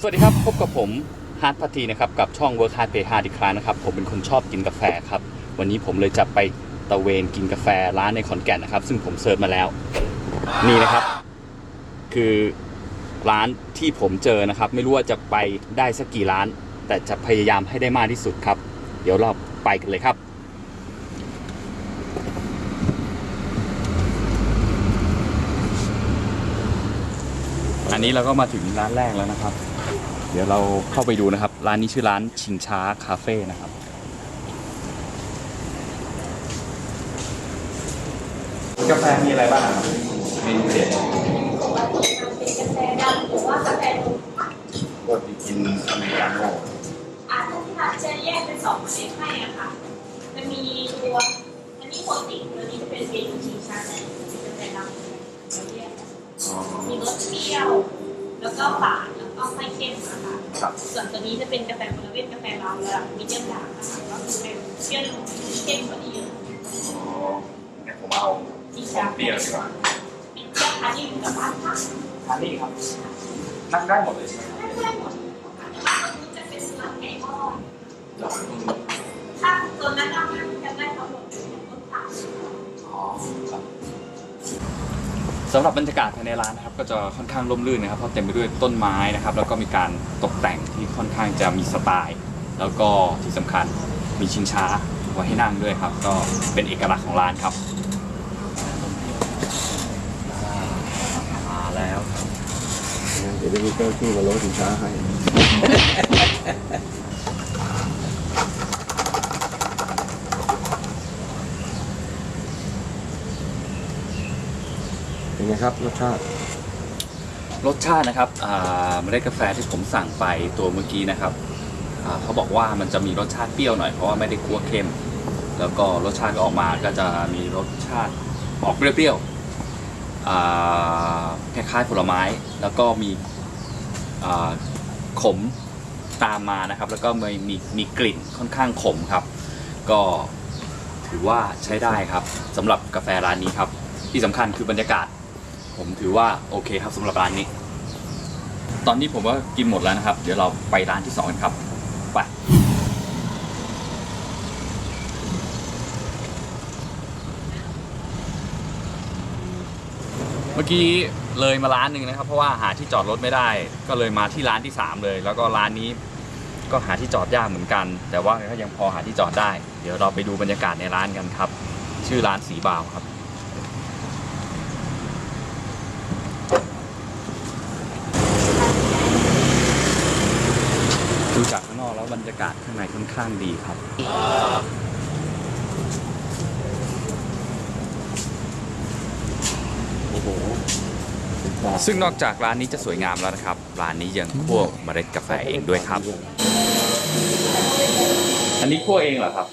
สวัสดีครับ พบกับผมฮาร์ดพัทีนะครับกับช่อง Work Hard Pay Hard อีกครั้งนะครับ ผมเป็นคนชอบกินกาแฟครับ วันนี้ผมเลยจะไปตะเวนกินกาแฟร้านในขอนแก่นนะครับ ซึ่งผมเซิร์ชมาแล้ว นี่นะครับ คือร้านที่ผมเจอนะครับ ไม่รู้ว่าจะไปได้สักกี่ร้าน แต่จะพยายามให้ได้มากที่สุดครับ เดี๋ยวเราไปกันเลยครับอันนี้เราก็มาถึงร้านแรกแล้วนะครับ เดี๋ยวเราเข้าไปดูนะครับ ร้านนี้ชื่อร้านชิงช้าคาเฟ่นะครับ กาแฟมีอะไรบ้างครับเมนูเด็ดเป็นกาแฟดำหรือว่ากาแฟนมปกติกินอเมริกาโน่อาจจะที่ร้านจะแยกเป็นสองประเภทให้อะค่ะ จะมีตัวอันนี้โปรตีนตัวนี้จะเป็นเบนูชิงชาแนลเป็นดำเราแยกมีรสเปรี้ยว แล้วก็ฝาด แล้วก็ไม่เข้มนะคะครับส่วนตัวนี้จะเป็นกาแฟบริเวณกาแฟเราระดับมีเดียมดาร์กนะคะก็คือเป็นเปรี้ยวเข้มกว่านี้เยอะอ๋องั้นผมเอาชิงขอชางเปรี้ยวดีกว่าเป็นเปรี้ยวคันที่อยู่กับบ้านค่ะทานนี่ครับ นั่งได้หมดเลยใช่ไหมไม่ใช่หมดค่ะจะเป็นร้านไก่ทอดครับถ้าตัวนั้นเราจะได้ทั้งหมด สำหรับบรรยากาศภายในร้านนะครับก็จะค่อนข้างร่มรื่นนะครับเพราะเต็มไปด้วยต้นไม้นะครับแล้วก็มีการตกแต่งที่ค่อนข้างจะมีสไตล์ แล้วก็ที่สำคัญมีชิงช้าไว้ให้นั่งด้วยครับ ก็เป็นเอกลักษณ์ของร้านครับมาแล้วเดี๋ยวจะมีเจ้าที่มาลดสินค้าให้ เป็นไงครับรสชาติ รสชาตินะครับอ่าเมล็ดกาแฟที่ผมสั่งไปตัวเมื่อกี้นะครับอ่าเขาบอกว่ามันจะมีรสชาติเปรี้ยวหน่อยเพราะว่าไม่ได้คั่วเข้ม แล้วก็รสชาติออกมาก็จะมีรสชาติออกเปรี้ยวๆอ่าคล้ายๆผลไม้ แล้วก็มีอ่าขมตามมานะครับ แล้วก็มีมีมีกลิ่นค่อนข้างขมครับ ก็ถือว่าใช้ได้ครับสำหรับกาแฟร้านนี้ครับ ที่สำคัญคือบรรยากาศ ผมถือว่าโอเคครับสำหรับร้านนี้ ตอนนี้ผมก็กินหมดแล้วนะครับ เดี๋ยวเราไปร้านที่สองกันครับไปเมื่อกี้เลยมาร้านหนึ่งนะครับ เพราะว่าหาที่จอดรถไม่ได้ ก็เลยมาที่ร้านที่สามเลย แล้วก็ร้านนี้ก็หาที่จอดยากเหมือนกัน แต่ว่าก็ยังพอหาที่จอดได้ เดี๋ยวเราไปดูบรรยากาศในร้านกันครับ ชื่อร้านสีบาวครับ ดูจากข้างนอกแล้วบ รรยากาศข้างในค่อนข้างดีครับ โอ้โห ซึ่งนอกจากร้านนี้จะสวยงามแล้วนะครับ ร้านนี้ยังคั่วเมล็ดกาแฟเองด้วยครับ อันนี้คั่วเองเหรอครับ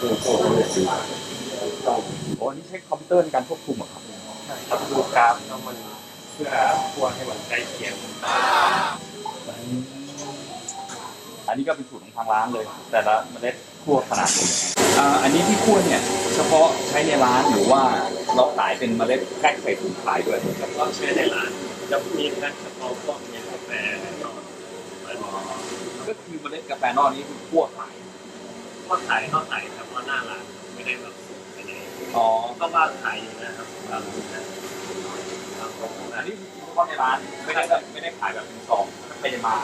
ตัวโตเลยสิโอ้อันนี้ใช้คอมพิวเตอร์ในการควบคุมเหรอครับครับดูกราฟแล้วมันเพื่อคั่วให้มันใกล้เคียง อันนี้ก็เป็นสูตรของทางร้านเลย แต่ละเมล็ดคั่วขนาดนี้อ่าอันนี้ที่คั่วเนี่ยเฉพาะใช้ในร้านหรือว่าเราขายเป็นเมล็ดแพ็คใส่ถุงขายด้วยแล้วก็ใช้ในร้านจะมีแค่เฉพาะพวกเมล็ดกาแฟและนอนก็คือเมล็ดกาแฟนอกนี้คือคั่วขายก็ขายก็ขายเฉพาะหน้าร้านไม่ได้แบบไปไหนอ๋อก็ว่าขายอยู่นะครับบางร้านบางคนอันะนนี้คือเฉ พาะในร้านไม่ได้แบบไม่ได้ขายแบบเป็นซองถ้าใครจะมา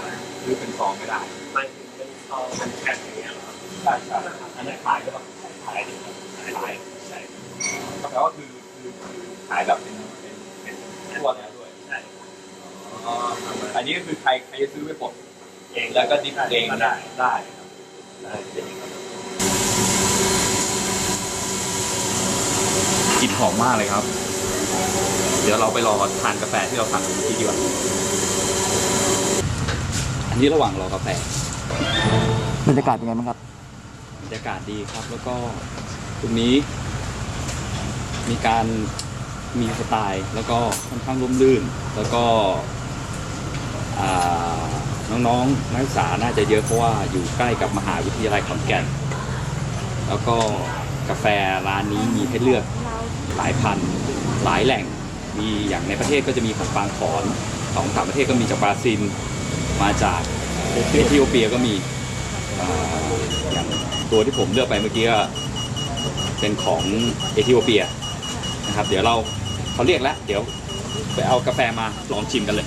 คือเป็นซองไม่ได้มันเป็นซองเป็นแพ็คอย่างเงี้ยเหรอครับใช่ใช่อันนั้นขายก็แบบขายดิขายขายใช่ก็แปลว่าคือคือคือขายแบบเป็นเป็นเป็นทั่วแล้วด้วยใช่อันนี้ก็คือใครใครจะซื้อไปปลดเองแล้วก็ดิฟเองก็ได้ได้ได้ได้เป็นอย่างกลิ่นหอมมากเลยครับ เดี๋ยวเราไปรอทานกาแฟที่เราทานกันที่ดีกว่าอันนี้ระหว่างรอกาแฟบรรยากาศเป็นไงบ้างครับบรรยากาศดีครับ แล้วก็ตรงนี้ มีการมีสไตล์ แล้วก็ค่อนข้างร่มรื่น แล้วก็อ่าน้องๆนักศึกษาน่าจะเยอะเพราะว่าอยู่ใกล้กับมหาวิทยาลัยขอนแก่น แล้วก็กาแฟร้านนี้มีให้เลือกหลายพันหลายแหล่ง มีอย่างในประเทศก็จะมีของบางขอนของต่างประเทศก็มีจากบราซิลมาจากเอธิโอเปียก็มีอ่าอย่างตัวที่ผมเลือกไปเมื่อกี้ก็เป็นของเอธิโอเปียนะครับ เดี๋ยวเราเขาเรียกแล้ว เดี๋ยวไปเอากาแฟมาลองชิมกันเลย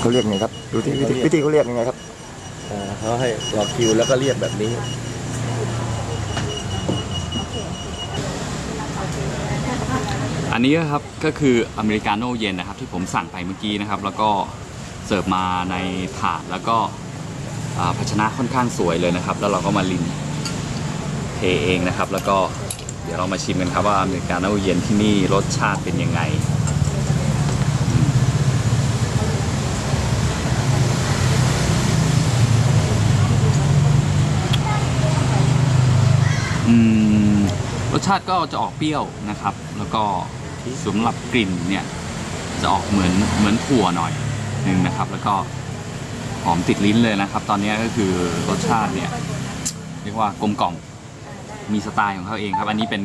เขาเรียกไงครับดูที่วิธีวิธีเขาเรียกยังไงครับเอ่อเขาให้รอคิวแล้วก็เรียกแบบนี้ อันนี้ครับก็คืออเมริกาโน่เย็นนะครับที่ผมสั่งไปเมื่อกี้นะครับ แล้วก็เสิร์ฟมาในถาดแล้วก็ภาชนะค่อนข้างสวยเลยนะครับ แล้วเราก็มาลินเทเองนะครับ แล้วก็เดี๋ยวเรามาชิมกันครับว่าอเมริกาโน่เย็นที่นี่รสชาติเป็นยังไงอืมรสชาติก็จะออกเปรี้ยวนะครับ แล้วก็ สำหรับกลิ่นเนี่ยจะออกเหมือนเหมือนถั่วหน่อยหนึ่งนะครับ แล้วก็หอมติดลิ้นเลยนะครับ ตอนนี้ก็คือรสชาติเนี่ยเรียกว่ากลมกล่อมมีสไตล์ของเขาเองครับ อันนี้เป็น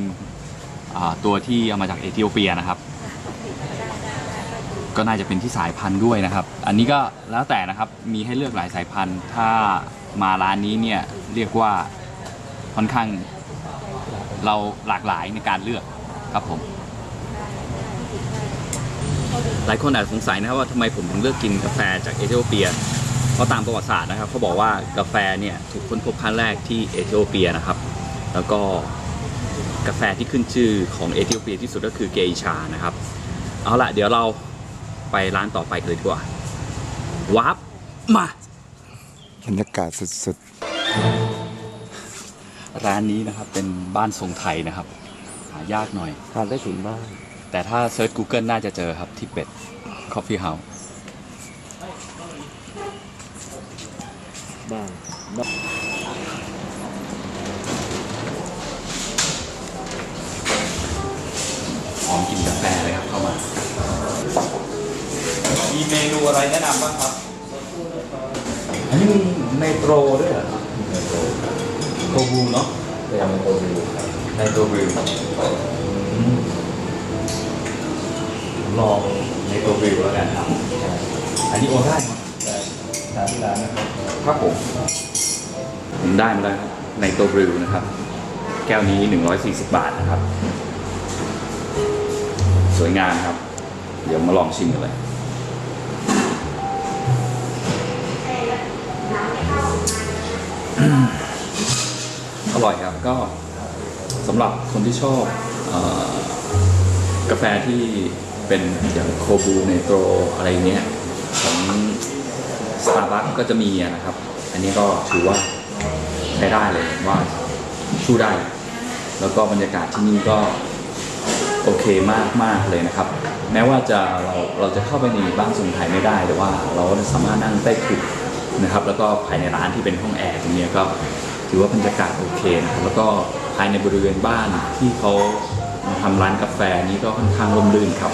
ตัวที่เอามาจากเอธิโอเปียนะครับ ก็น่าจะเป็นที่สายพันธุ์ด้วยนะครับ อันนี้ก็แล้วแต่นะครับมีให้เลือกหลายสายพันธุ์ ถ้ามาร้านนี้เนี่ยเรียกว่าค่อนข้างเราหลากหลายในการเลือกครับผม หลายคนอาจสงสัยนะครับว่าทำไมผมถึงเลือกกินกาแฟจากเอธิโอเปีย เพราะตามประวัติศาสตร์นะครับเขาบอกว่ากาแฟเนี่ยถูกค้นพบครั้งแรกที่เอธิโอเปียนะครับ แล้วก็กาแฟที่ขึ้นชื่อของเอธิโอเปียที่สุดก็คือเกอิชานะครับ เอาละเดี๋ยวเราไปร้านต่อไปกันเลยดีกว่าวับมาบรรยากาศสุดร้านนี้นะครับเป็นบ้านทรงไทยนะครับ หายากหน่อยทานได้ถึงบ้าน แต่ถ้าเซิร์ช Google น่าจะเจอครับที่เป็ด Coffee House บ้านพร้อมกินกาแฟเลยครับเข้ามา มีเมนูอะไรแนะนำบ้างครับ อันนี้มีไนโตรด้วยเหรอครับไนโตรโกบูเนาะเรียกโอดูไนโตรบิว ลองไนโตรบิวแล้วกันครับ อันนี้โอนได้ครับทานที่ร้านนะครับครับผมผมได้มาแล้วครับไนโตรบิวนะครับ แก้วนี้ 140 บาทนะครับ สวยงามครับ เดี๋ยวมาลองชิมกันเลย อร่อยครับก็สำหรับคนที่ชอบออกาแฟที่ เป็นอย่างโคบูเนโตรอะไรเงี้ยของสตาร์บัคก็จะมีนะครับ อันนี้ก็ถือว่าใช้ได้เลยว่าสู้ได้ แล้วก็บรรยากาศที่นี่ก็โอเคมากมากเลยนะครับ แม้ว่าจะเราเราจะเข้าไปในบ้านทรงไทยไม่ได้ แต่ว่าเราก็สามารถนั่งใต้ถุนนะครับ แล้วก็ภายในร้านที่เป็นห้องแอร์ตรงนี้ก็ถือว่าบรรยากาศโอเคนะครับแล้วก็ภายในบริเวณบ้านที่เขา มาทำร้านกาแฟนี้ก็ค่อนข้างร่มรื่นครับ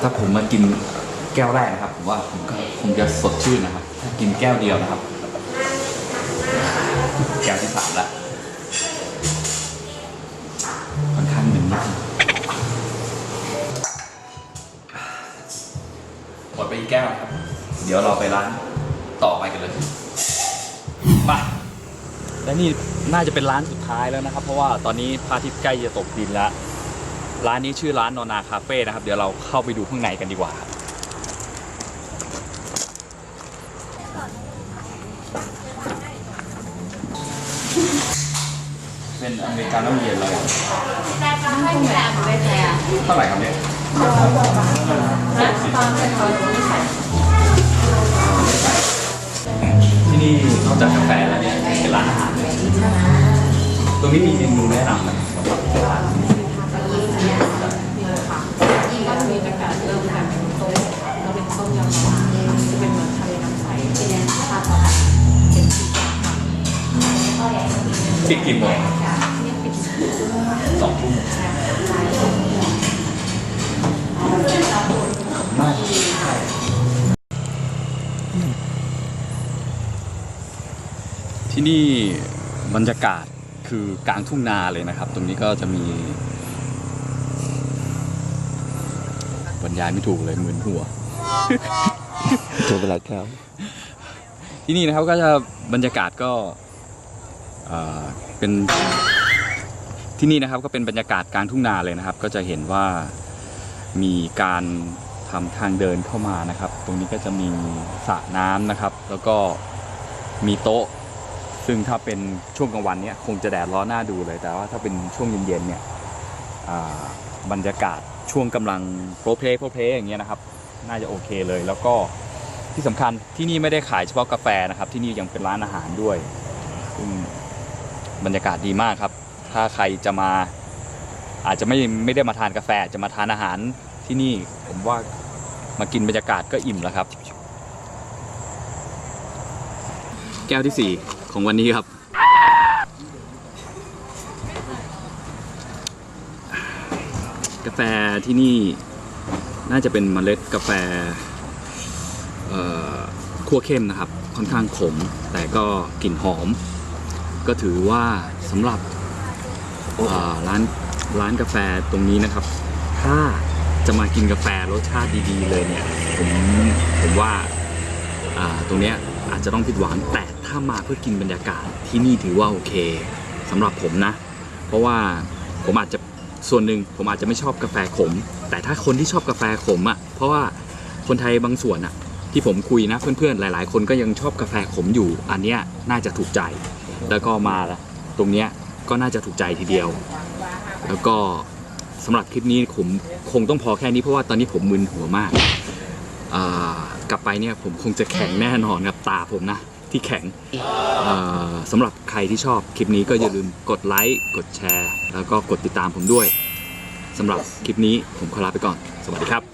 ถ้าผมมากินแก้วแรกนะครับ ผมว่าผมก็คงจะสดชื่นนะครับ ถ้ากินแก้วเดียวนะครับ แก้วที่สามละ ไปอีกแก้วครับ เดี๋ยวเราไปร้านต่อไปกันเลยไปและนี่น่าจะเป็นร้านสุดท้ายแล้วนะครับ เพราะว่าตอนนี้พระอาทิตย์ใกล้จะตกดินแล้ว ร้านนี้ชื่อร้านนอนาคาเฟ่นะครับ เดี๋ยวเราเข้าไปดูข้างในกันดีกว่าครับเป็นอเมริกาโน่เย็นเลยได้ปะให้แบบไม่แพงเท่าไหร่ครับเนี่ย ที่นี่นอกจากกาแฟแล้วเนี่ยเป็นร้านอาหารด้วยตรงนี้มีเมนูแนะนำไหมสำหรับร้านนี่ก็จะมีตั้งแต่เริ่มแบบเป็นต้มเร มากที่นี่บรรยากาศคือกลางทุ่งนาเลยนะครับ ตรงนี้ก็จะมีบรรยายไม่ถูกเลยมึนหัวเจอเวลาครับที่นี่นะครับก็จะบรรยากาศก็เอ่อเป็นที่นี่นะครับก็เป็นบรรยากาศกลางทุ่งนาเลยนะครับ ก็จะเห็นว่ามีการ ทำทางเดินเข้ามานะครับ ตรงนี้ก็จะมีสระน้ำนะครับ แล้วก็มีโต๊ะ ซึ่งถ้าเป็นช่วงกลางวันเนี่ยคงจะแดดร้อนหน้าดูเลย แต่ว่าถ้าเป็นช่วงเย็นๆเนี่ยบรรยากาศช่วงกำลังโปรเพลย์โปรเพลย์อย่างเงี้ยนะครับ น่าจะโอเคเลย แล้วก็ที่สำคัญที่นี่ไม่ได้ขายเฉพาะกาแฟนะครับ ที่นี่ยังเป็นร้านอาหารด้วยซึ่งบรรยากาศดีมากครับ ถ้าใครจะมาอาจจะไม่ไม่ได้มาทานกาแฟจะมาทานอาหารที่นี่ผมว่า มากินบรรยากาศก็อิ่มแล้วครับ แก้วที่สี่ของวันนี้ครับ กาแฟที่นี่น่าจะเป็นเมล็ดกาแฟเอ่อคั่วเข้มนะครับ ค่อนข้างขม แต่ก็กลิ่นหอม ก็ถือว่าสำหรับร้านร้านกาแฟตรงนี้นะครับ ถ้า จะมากินกาแฟรสชาติดีๆเลยเนี่ยผมผมว่าอ่าตรงเนี้ยอาจจะต้องผิดหวังแต่ถ้ามาเพื่อกินบรรยากาศที่นี่ถือว่าโอเคสำหรับผมนะ เพราะว่าผมอาจจะส่วนหนึ่งผมอาจจะไม่ชอบกาแฟขม แต่ถ้าคนที่ชอบกาแฟขมอะเพราะว่าคนไทยบางส่วนอะที่ผมคุยนะเพื่อนๆหลาย ๆ คนก็ยังชอบกาแฟขมอยู่ อันเนี้ยน่าจะถูกใจ แล้วก็มาตรงเนี้ยก็น่าจะถูกใจทีเดียว แล้วก็ สำหรับคลิปนี้ผมคงต้องพอแค่นี้เพราะว่าตอนนี้ผมมึนหัวมากกลับไปเนี่ยผมคงจะแข็งแน่นอนกับตาผมนะที่แข็งสำหรับใครที่ชอบคลิปนี้ก็อย่าลืมกดไลค์กดแชร์ แล้วก็กดติดตามผมด้วยสำหรับคลิปนี้ผมขอลาไปก่อน สวัสดีครับ